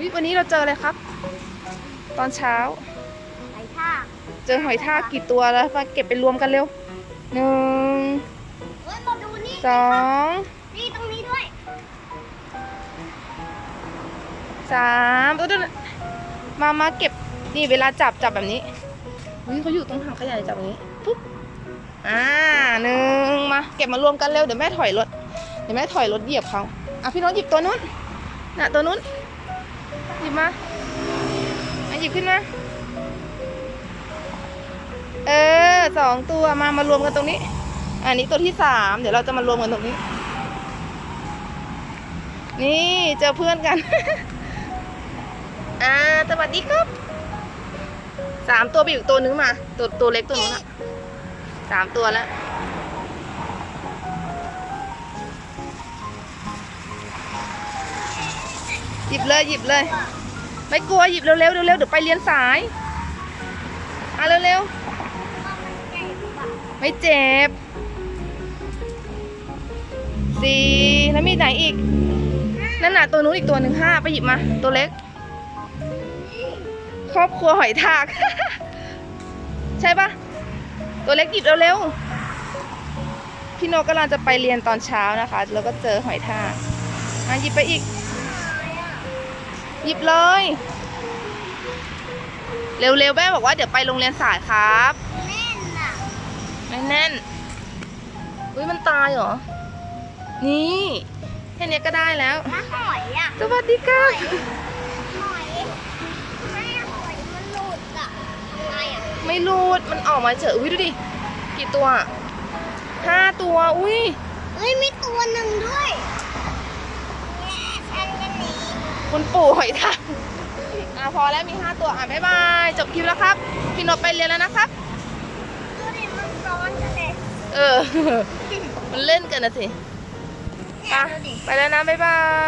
วิวันนี้เราเจออะไรครับ ตอนเช้าไหลท่ากเจอหอยทากกี่ตัวแล้วมาเก็บไปรวมกันเร็วหนึ่งเฮ้ยมาดูนี่สองนี่ตรงนี้ด้วยสามเออเดี๋ยวมามาเก็บนี่เวลาจับจับแบบนี้วิเขาอยู่ตรงถังขยะจับอย่างนี้ปุ๊บอ่าหนึ่งมาเก็บมารวมกันเร็วเดี๋ยวแม่ถอยรถเดี๋ยวแม่ถอยรถเหยียบเขาอะพี่โน้องหยิบตัวนู้นน่ะตัวนู้น หยิบมาอ่หยิบขึ้นมาเออสองตัวมามารวมกันตรงนี้ อันนี้ตัวที่สามเดี๋ยวเราจะมารวมกันตรงนี้ นี่เจอเพื่อนกัน อ่าสวัสดีครับสามตัวไปอยู่ตัวนึงมา ตัวตัวเล็กตัวนู้นอะสามตัวแล้ว หยิบเลยหยิบเลย ไม่กลัวหยิบเร็วๆเร็วๆเดี๋ยวไปเรียนสายอะเร็วๆไม่เจ็บสี่แล้วมีไหนอีก นั่นน่ะตัวนู้นอีกตัวหนึ่งห้าไปหยิบมา ตัวเล็ก ครอบครัวหอยทาก ใช่ปะตัวเล็กหยิบเร็วๆพี่โนกำลังจะไปเรียนตอนเช้านะคะ แล้วก็เจอหอยทากมาหยิบไปอีก ยิบเลย เร็วๆแม่บอกว่าเดี๋ยวไปโรงเรียนสายครับแน่นอะไม่แน่นอุ้ยมันตายเหรอ นี่แค่เนี้ยก็ได้แล้วแล้วหอยอะสวัสดีค่ะหอยแม่หอยมันหลุดอะทำไงอะไม่รูดมันออกมาเฉยอุ้ยดูดิ กี่ตัวห้าตัว อุ้ยเฮ้ยมีตัวหนึ่งด้วยแง่ฉันกันนี้ คุณ ปู่หอยทากอะพอแล้วมีห้าตัวอะบ๊ายบาย จบคลิปแล้วครับ พี่นพไปเรียนแล้วนะครับ ดูดิมันร้อนจังเลยเออ มันเล่นกันนะสิเนี่ยไปดูดิ ไปแล้วนะบ๊ายบาย